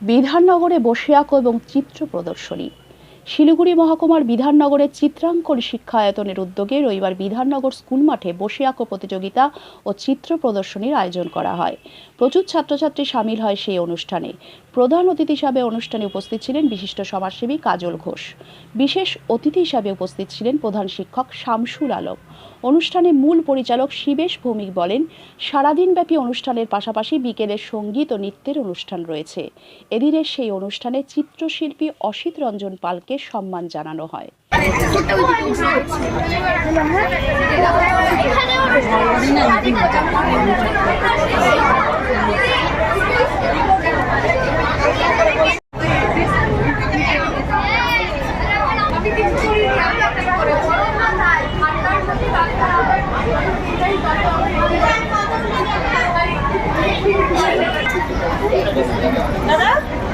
বিধাননগরে বসে আঁকো এবং চিত্র প্রদর্শনী। শিলিগুড়ি মহকুমার বিধাননগরের চিত্রাঙ্কন শিক্ষা আয়তনের উদ্যোগে রবিবার বিধাননগর স্কুল মাঠে বসে আঁকো প্রতিযোগিতা ও চিত্র প্রদর্শনীর আয়োজন করা হয়। প্রচুর ছাত্রছাত্রী সামিল হয় সেই অনুষ্ঠানে। প্রধান অতিথি হিসাবে অনুষ্ঠানে উপস্থিত ছিলেন বিশিষ্ট সমাজসেবী কাজল ঘোষ। বিশেষ অতিথি হিসাবে উপস্থিত ছিলেন প্রধান শিক্ষক শামসুল আলম। অনুষ্ঠানে মূল পরিচালক শিবেশ ভৌমিক বলেন, সারাদিনব্যাপী অনুষ্ঠানের পাশাপাশি বিকেলে সংগীত ও নৃত্যের অনুষ্ঠান রয়েছে। এদিনের সেই অনুষ্ঠানে চিত্রশিল্পী অসিত রঞ্জন পালকে সম্মান জানানো হয়।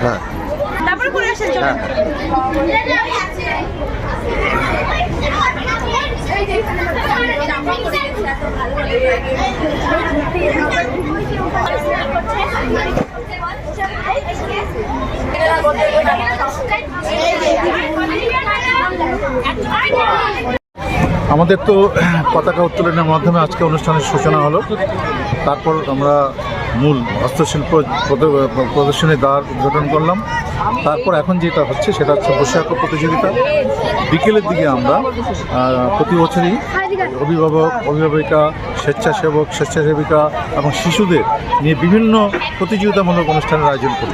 হ্যাঁ। তারপরে করে আসেন চলুন। আমাদের তো পতাকা উত্তোলনের মাধ্যমে আজকে অনুষ্ঠানের সূচনা হলো। তারপর আমরা মূল হস্তশিল্প প্রদ- প্রদর্শনী দ্বার উদ্ঘাটন করলাম। তারপর এখন যেটা হচ্ছে সেটা হচ্ছে বসে আঁকো প্রতিযোগিতা। বিকেলের দিকে আমরা প্রতি বছরই অভিভাবক, অভিভাবিকা, স্বেচ্ছাসেবক, স্বেচ্ছাসেবিকা এবং শিশুদের নিয়ে বিভিন্ন প্রতিযোগিতামূলক অনুষ্ঠানের আয়োজন করি।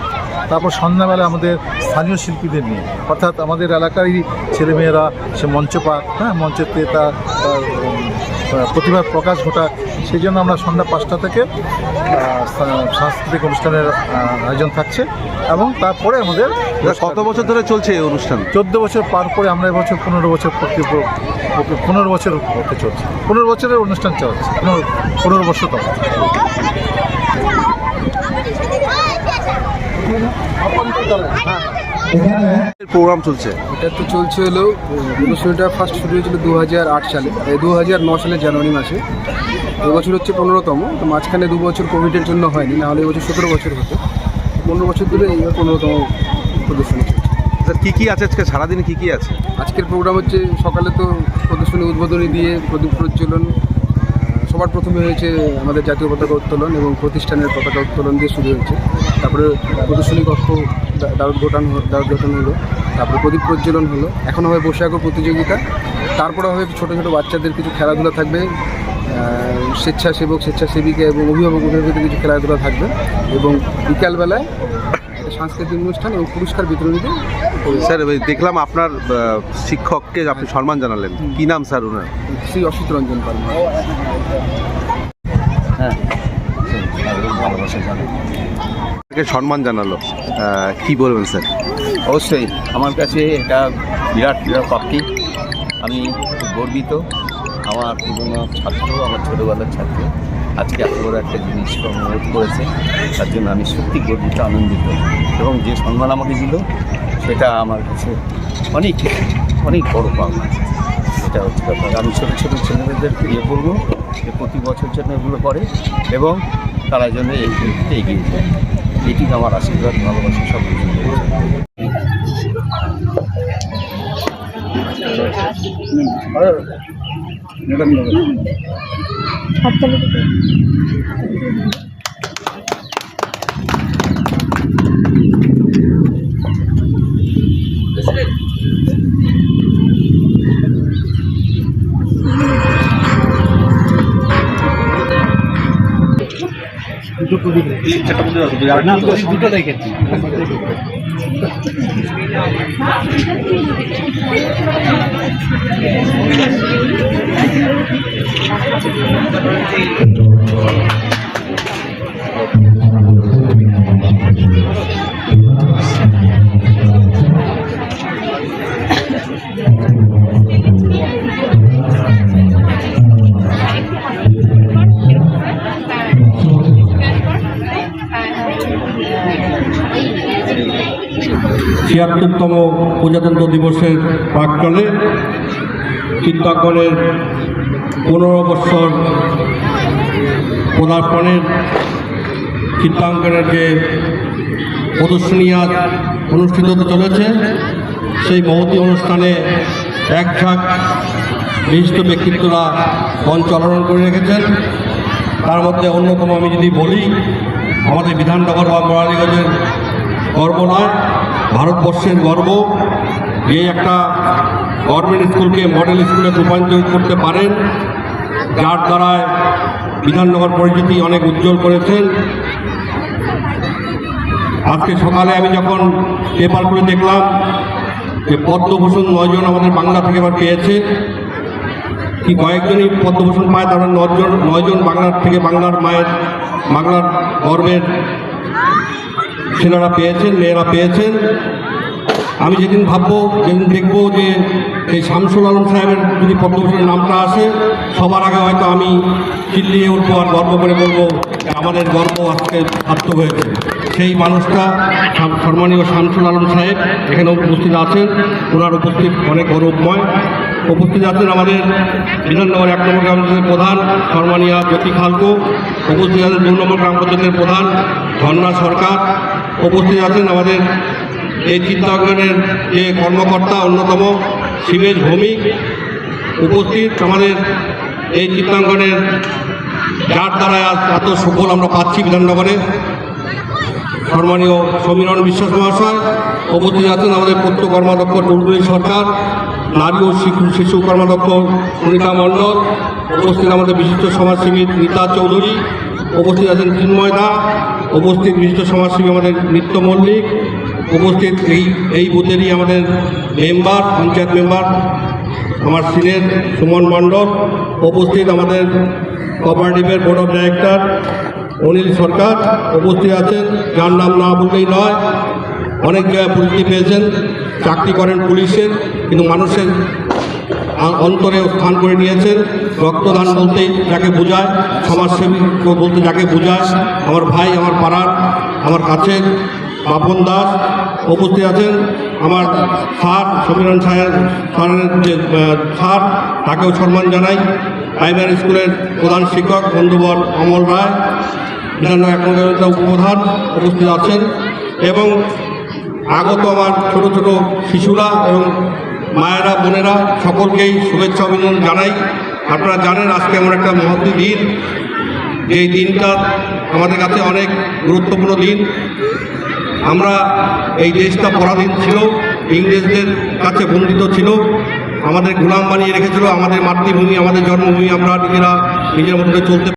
তারপর সন্ধ্যাবেলা আমাদের স্থানীয় শিল্পীদের নিয়ে, অর্থাৎ আমাদের এলাকারই ছেলেমেয়েরা সে মঞ্চ পাক হ্যাঁ মঞ্চেতে তার প্রতিভার প্রকাশ ঘটাক সেই জন্য আমরা সন্ধ্যা পাঁচটা থেকে সাংস্কৃতিক অনুষ্ঠানের আয়োজন থাকছে এবং তারপরে আমাদের কত বছর ধরে চলছে এই অনুষ্ঠান? চোদ্দ বছর পার করে আমরা এবছর পনেরো বছর পনেরো বছর হতে চলছে। পনেরো বছরের অনুষ্ঠান চলছে। পনেরো পনেরো বছর প্রোগ্রাম চলছে। এটা তো চলছে হলো প্রদর্শনীটা ফার্স্ট শুরু হয়েছিল দু হাজার আট সালে দু হাজার ন সালে জানুয়ারি মাসে। এবছর হচ্ছে পনেরোতম তো মাঝখানে দু বছর কোভিডের জন্য হয়নি নাহলে এবছর সতেরো বছর হতো। পনেরো বছর ধরে এইবার পনেরোতম প্রদর্শনী কি কি আছে আজকে? সারাদিন কি কি আছে? আজকের প্রোগ্রাম হচ্ছে সকালে তো প্রদর্শনী উদ্বোধনী দিয়ে প্রদীপ প্রজ্বলন সবার প্রথমে হয়েছে আমাদের জাতীয় পতাকা উত্তোলন এবং প্রতিষ্ঠানের পতাকা উত্তোলন দিয়ে শুরু হয়েছে। তারপরে প্রদর্শনী কক্ষ দা- দ্বারোদ্ঘাটন হ- ঘটন হলো, তারপরে প্রদীপ প্রজ্বলন হলো। এখন হবে বসে প্রতিযোগিতা। তারপরে হবে ছোটো ছোটো বাচ্চাদের কিছু খেলাধুলা থাকবে। স্বেচ্ছাসেবক স্বেচ্ছাসেবিকা এবং অভিভাবক অভিভাবকদের কিছু খেলাধুলা থাকবে এবং বিকালবেলায় একটা সাংস্কৃতিক অনুষ্ঠান এবং পুরস্কার বিতরণীতে স্যার ওই দেখলাম আপনার শিক্ষককে আপনি সম্মান জানালেন। কি নাম স্যার ওনার শ্রী অসিত রঞ্জন পাল। তাকে সম্মান জানালো? কি বলবেন স্যার? অবশ্যই আমার কাছে এটা বিরাট বিরাট প্রাপ্তি আমি গর্বিত। আমার পুরনো ছাত্র আমার ছোটোবেলার ছাত্র। আজকে এত বড় একটা জিনিস অনুরোধ করেছে তার জন্য আমি সত্যি গর্বিত আনন্দিত। এবং যে সম্মান আমাকে দিল সেটা আমার কাছে অনেক অনেক বড় পাওনা। এটা হচ্ছে ব্যাপার। আমি ছোটো ছোটো ছেলেমেয়েদের ইয়ে করব যে প্রতি বছর যেন এগুলো করে এবং তারা যেন এই ক্ষেত্রে এগিয়ে যায়। এটি আমার আশীর্বাদ ভালোবাসা সব কিছু। রয়েছে। ম্যাডাম দুটো দেখেছি Thank you. ছিয়াত্তরতম প্রজাতন্ত্র দিবসের প্রাক্কালে চিত্তাঙ্কনের পনেরো বৎসর পদার্পণের চিত্রাঙ্কনের যে প্রদর্শনী আজ অনুষ্ঠিত হতে চলেছে। সেই মহতি অনুষ্ঠানে এক ঝাঁক বিশিষ্ট ব্যক্তিত্বরা মঞ্চ অলরণ করে রেখেছেন। তার মধ্যে অন্যতম আমি যদি বলি, আমাদের বিধাননগর বা মোরালীগঞ্জের গর্ব নয় ভারতবর্ষের গর্ব যে একটা গভর্নমেন্ট স্কুলকে মডেল স্কুলে রূপান্তরিত করতে পারেন, যার দ্বারায় বিধাননগর পরিচিতি অনেক উজ্জ্বল করেছেন। আজকে সকালে আমি যখন পেপার করে দেখলাম যে পদ্মভূষণ নয়জন আমাদের বাংলা থেকে এবার পেয়েছে, কি কয়েকজনই পদ্মভূষণ পায়, তারা নজন নয়জন বাংলার থেকে বাংলার মায়ের, বাংলার গর্বের ছেলেরা পেয়েছেন, মেয়েরা পেয়েছেন। আমি যেদিন ভাববো, যেদিন দেখব যে এই শামসুল আলম সাহেবের যদি পদ্মভূষণের নামটা আসে, সবার আগে হয়তো আমি চিল্লিয়ে উঠবো আর গর্ব করে বলব আমাদের গর্ব আজকে সার্থক হয়েছে। সেই মানুষটা সম্মানীয় শামসুল আলম সাহেব এখানে উপস্থিত আছেন। ওনার উপস্থিত অনেক গৌরবময়। উপস্থিত আছেন আমাদের বিধাননগর এক নম্বর গ্রাম পঞ্চায়েতের প্রধান সম্মানীয় জ্যোতি খালকো। উপস্থিত আছেন দু নম্বর গ্রাম পঞ্চায়েতের প্রধান ঝর্ণা সরকার। উপস্থিত আছেন আমাদের এই চিত্তাঙ্গনের যে কর্মকর্তা অন্যতম শিবেশ ভৌমিক। উপস্থিত আমাদের এই চিত্রাঙ্গনের যার দ্বারা আজ এত সুফল আমরা পাচ্ছি বিধাননগরে। সম্মানীয় সমীরণ বিশ্বাস মহাশয়। উপস্থিত আছেন আমাদের পূর্ত কর্মাধ্যক্ষ টুলটুলি সরকার। নারী ও শিশু শিশু কর্মাধ্যক্ষ সুনিতা মণ্ডল, উপস্থিত আমাদের বিশিষ্ট সমাজসেবী রীতা চৌধুরী, উপস্থিত আছেন চিন্ময় দা উপস্থিত বিশিষ্ট সমাজসেবী আমাদের নিত্য মল্লিক, উপস্থিত এই এই বুথেরই আমাদের মেম্বার, পঞ্চায়েত মেম্বার, আমার সিনের সুমন মণ্ডল, উপস্থিত আমাদের কোঅপারেটিভের board of director Anil Sarkar, উপস্থিত আছেন, যার নাম না বললেই নয়, অনেক পরিচিতি পেয়েছেন। চাকরি করেন পুলিশের, কিন্তু মানুষের অন্তরে স্থান করে নিয়েছেন। রক্তদান বলতে যাকে বোঝায়, সমাজসেবী বলতে যাকে বোঝায়, আমার ভাই, আমার পাড়ার, আমার কাছের বাপন দাস উপস্থিত আছেন। আমার স্যার সমীরণ সাহেব স্যারের যে স্যার, তাকেও সম্মান জানাই। প্রাইমারি স্কুলের প্রধান শিক্ষক বন্ধুবর অমল রায় বিধান একমাত্র উপপ্রধান উপস্থিত আছেন। এবং আগত আমার ছোট ছোট শিশুরা এবং মায়েরা, বোনেরা সকলকেই শুভেচ্ছা অভিনন্দন জানাই। আপনারা জানেন আজকে আমার একটা মহতি দিন। এই দিনটা আমাদের কাছে অনেক গুরুত্বপূর্ণ দিন। আমরা এই দেশটা পরাধীন ছিল, ইংরেজদের কাছে বন্দিত ছিল, আমাদের গোলাম বানিয়ে রেখেছিল, আমাদের মাতৃভূমি, আমাদের জন্মভূমি, আমরা নিজেরা নিজের মধ্যে চলতে